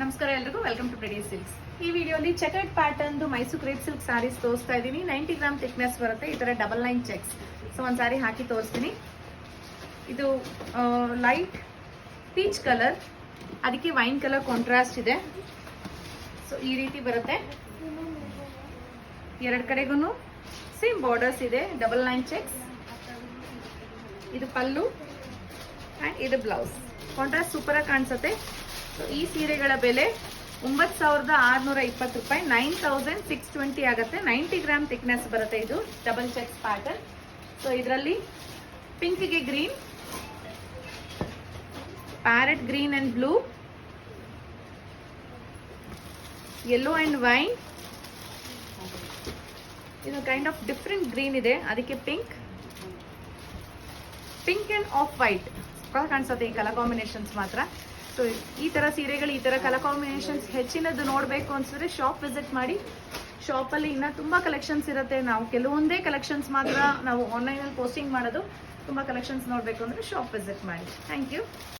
ನಮಸ್ಕಾರ ಎಲ್ರಿಗೂ welcome to ಪ್ರೆಡಿ silks ಈ ವಿಡಿಯೋಲಿ checkered pattern Mysore crepe silk sarees ತೋರಿಸ್ತಾ ಇದ್ದೀನಿ. ನೈಂಟಿ ಗ್ರಾಮ್ ಥಿಕ್ನೆಸ್ ಬರುತ್ತೆ, ಈ ತರ ಡಬಲ್ ಲೈನ್ ಚೆಕ್ಸ್ ಸೊ ಒಂದು ಸಾರಿ ಹಾಕಿ ತೋರಿಸ್ತೀನಿ. ಇದು ಲೈಟ್ ಪೀಚ್ ಕಲರ್ ಅದಕ್ಕೆ ವೈನ್ ಕಲರ್ ಕಾಂಟ್ರಾಸ್ಟ್ ಇದೆ. ಸೊ ಈ ರೀತಿ ಬರುತ್ತೆ. ಎರಡು ಕಡೆಗೂ ಸೇಮ್ ಬಾರ್ಡರ್ಸ್ ಇದೆ ಡಬಲ್ ಲೈನ್ ಚೆಕ್ಸ್ ಇದು ಪಲ್ಲು ಆ್ಯಂಡ್ ಇದು ಬ್ಲೌಸ್ ಕಾಂಟ್ರಾಸ್ಟ್ ಸೂಪರಾಗಿ ಕಾಣಿಸುತ್ತೆ. ಈ ಸೀರೆಗಳ ಬೆಲೆ ಒಂಬತ್ತು ಸಾವಿರದ ಆರುನೂರ ಇಪ್ಪತ್ತು ರೂಪಾಯಿ. ನೈನ್ ತೌಸಂಡ್ ಸಿಕ್ಸ್ ಟ್ವೆಂಟಿ ಆಗುತ್ತೆ. ನೈಂಟಿ ಗ್ರಾಮ್ ಥಿಕ್ನೆಸ್ ಬರುತ್ತೆ ಇದು. ಡಬಲ್ ಚೆಕ್ ಪ್ಯಾಟರ್ನ್ ಸೊ ಇದರಲ್ಲಿ ಪಿಂಕಿಗೆ green parrot green and blue yellow and wine ಇದು ಕೈಂಡ್ ಆಫ್ ಡಿಫ್ರೆಂಟ್ ಗ್ರೀನ್ ಇದೆ. ಅದಕ್ಕೆ pink pink and off white ಕಾಣಿಸುತ್ತೆ ಈ ಕಲರ್ ಕಾಂಬಿನೇಷನ್ಸ್ ಮಾತ್ರ. ಸೊ ಈ ತರ ಸೀರೆಗಳು, ಈ ತರ ಕಲರ್ ಕಾಂಬಿನೇಷನ್ಸ್ ಹೆಚ್ಚಿನದು ನೋಡಬೇಕು ಅನ್ಸಿದ್ರೆ ಶಾಪ್ ವಿಸಿಟ್ ಮಾಡಿ. ಶಾಪಲ್ಲಿ ಇನ್ನ ತುಂಬಾ ಕಲೆಕ್ಷನ್ಸ್ ಇರುತ್ತೆ. ನಾವು ಕೆಲವೊಂದೇ ಕಲೆಕ್ಷನ್ಸ್ ಮಾತ್ರ ನಾವು ಆನ್ಲೈನಲ್ಲಿ ಪೋಸ್ಟಿಂಗ್ ಮಾಡೋದು ತುಂಬಾ ಕಲೆಕ್ಷನ್ಸ್ ನೋಡಬೇಕು ಅಂದ್ರೆ ಶಾಪ್ ವಿಸಿಟ್ ಮಾಡಿ. Thank you